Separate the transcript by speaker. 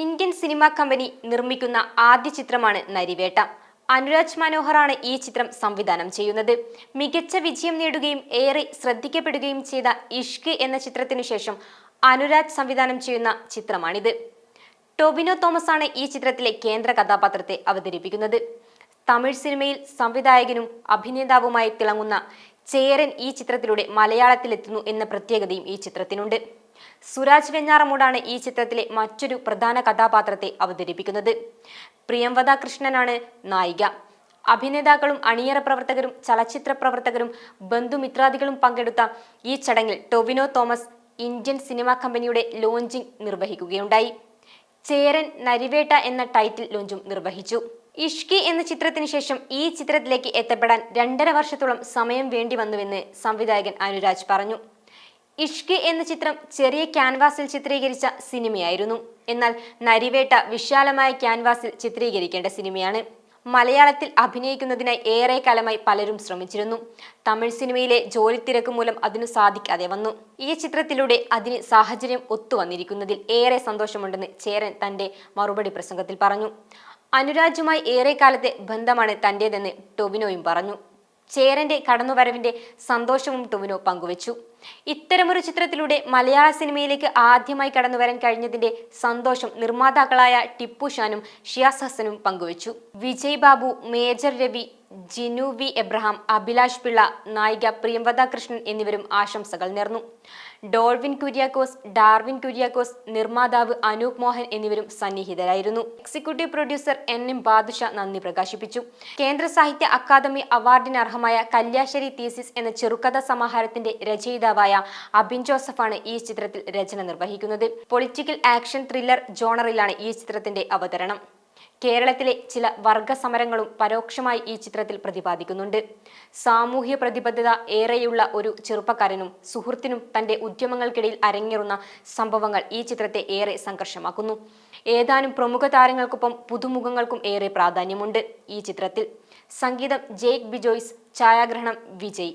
Speaker 1: Indian cinema company നിർമ്മിക്കുന്ന ആദ്യ ചിത്രമാണ് നരിവേട്ട. അനുരാജ് മനോഹറാണ് ഈ ചിത്രം സംവിധാനം ചെയ്യുന്നത്. മികച്ച വിജയം നേടുകയും ഏറെ ശ്രദ്ധിക്കപ്പെടുകയും ചെയ്ത ഇഷ്ക് എന്ന ചിത്രത്തിനു ശേഷം അനുരാജ് സംവിധാനം ചെയ്യുന്ന ചിത്രമാണിത്. ടോബിനോ തോമസ് ആണ് ഈ ചിത്രത്തിലെ കേന്ദ്ര കഥാപാത്രത്തെ അവതരിപ്പിക്കുന്നത്. തമിഴ് സിനിമയിൽ സംവിധായകനും അഭിനേതാവുമായി തിളങ്ങുന്ന ചേരൻ ഈ ചിത്രത്തിലൂടെ മലയാളത്തിലെത്തുന്നു എന്ന പ്രത്യേകതയും ഈ ചിത്രത്തിനുണ്ട്. സുരാജ് വെഞ്ഞാറമൂടാണ് ഈ ചിത്രത്തിലെ മറ്റൊരു പ്രധാന കഥാപാത്രത്തെ അവതരിപ്പിക്കുന്നത്. പ്രിയംവദ കൃഷ്ണനാണ് നായിക. അഭിനേതാക്കളും അണിയറ പ്രവർത്തകരും ചലച്ചിത്ര പ്രവർത്തകരും ബന്ധുമിത്രാദികളും പങ്കെടുത്ത ഈ ചടങ്ങിൽ ടൊവിനോ തോമസ് ഇന്ത്യൻ സിനിമാ കമ്പനിയുടെ ലോഞ്ചിംഗ് നിർവഹിക്കുകയുണ്ടായി. ചേരൻ നരിവേട്ട എന്ന ടൈറ്റിൽ ലോഞ്ചും നിർവഹിച്ചു. ഇഷ്കി എന്ന ചിത്രത്തിന് ശേഷം ഈ ചിത്രത്തിലേക്ക് എത്തപ്പെടാൻ രണ്ടര വർഷത്തോളം സമയം വേണ്ടി വന്നുവെന്ന് സംവിധായകൻ അനുരാജ് പറഞ്ഞു. ഇഷ്കി എന്ന ചിത്രം ചെറിയ ക്യാൻവാസിൽ ചിത്രീകരിച്ച സിനിമയായിരുന്നു. എന്നാൽ നരിവേട്ട വിശാലമായ ക്യാൻവാസിൽ ചിത്രീകരിക്കേണ്ട സിനിമയാണ്. മലയാളത്തിൽ അഭിനയിക്കുന്നതിനായി ഏറെ കാലമായി പലരും ശ്രമിച്ചിരുന്നു. തമിഴ് സിനിമയിലെ ജോലി തിരക്ക് മൂലം അതിനു സാധിക്കാതെ വന്നു. ഈ ചിത്രത്തിലൂടെ അതിന് സാഹചര്യം ഒത്തുവന്നിരിക്കുന്നതിൽ ഏറെ സന്തോഷമുണ്ടെന്ന് ചേരൻ തന്റെ മറുപടി പ്രസംഗത്തിൽ പറഞ്ഞു. അനുരാജുമായി ഏറെ കാലത്തെ ബന്ധമാണ് തന്റേതെന്ന് ടൊവിനോയും പറഞ്ഞു. ചേരന്റെ കടന്നുവരവിന്റെ സന്തോഷവും ടൊവിനോ പങ്കുവച്ചു. ഇത്തരമൊരു ചിത്രത്തിലൂടെ മലയാള സിനിമയിലേക്ക് ആദ്യമായി കടന്നു വരാൻ കഴിഞ്ഞതിന്റെ സന്തോഷം നിർമ്മാതാക്കളായ ടിപ്പു ഷാനും ഷിയാസ് ഹസനും പങ്കുവച്ചു. വിജയ് ബാബു മേജർ രവി ജിനു വി എബ്രഹാം അഭിലാഷ് പിള്ള നായിക പ്രിയംവദ കൃഷ്ണൻ എന്നിവരും ആശംസകൾ നേർന്നു. ഡോൾവിൻ കുര്യാക്കോസ് ഡാർവിൻ കുര്യാക്കോസ് നിർമ്മാതാവ് അനൂപ് മോഹൻ എന്നിവരും സന്നിഹിതരായിരുന്നു. Executive producer N M Badusha നന്ദി പ്രകാശിപ്പിച്ചു. കേന്ദ്ര സാഹിത്യ അക്കാദമി അവാർഡിന് അർഹമായ കല്യാശ്ശേരി തീസിസ് എന്ന ചെറുകഥാ സമാഹാരത്തിന്റെ രചയിതാവായ അബിൻ ജോസഫാണ് ഈ ചിത്രത്തിൽ രചന നിർവഹിക്കുന്നത്. പൊളിറ്റിക്കൽ ആക്ഷൻ ത്രില്ലർ ജോണറിലാണ് ഈ ചിത്രത്തിന്റെ അവതരണം. കേരളത്തിലെ ചില വർഗ സമരങ്ങളും പരോക്ഷമായി ഈ ചിത്രത്തിൽ പ്രതിപാദിക്കുന്നുണ്ട്. സാമൂഹ്യ പ്രതിബദ്ധത ഏറെയുള്ള ഒരു ചെറുപ്പക്കാരനും സുഹൃത്തിനും തന്റെ ഉദ്യമങ്ങൾക്കിടയിൽ അരങ്ങേറുന്ന സംഭവങ്ങൾ ഈ ചിത്രത്തെ ഏറെ സംഘർഷമാക്കുന്നു. ഏതാനും പ്രമുഖ താരങ്ങൾക്കൊപ്പം പുതുമുഖങ്ങൾക്കും ഏറെ പ്രാധാന്യമുണ്ട് ഈ ചിത്രത്തിൽ. സംഗീതം ജേക്ക് ബിജോയ്സ് ഛായാഗ്രഹണം വിജയ്.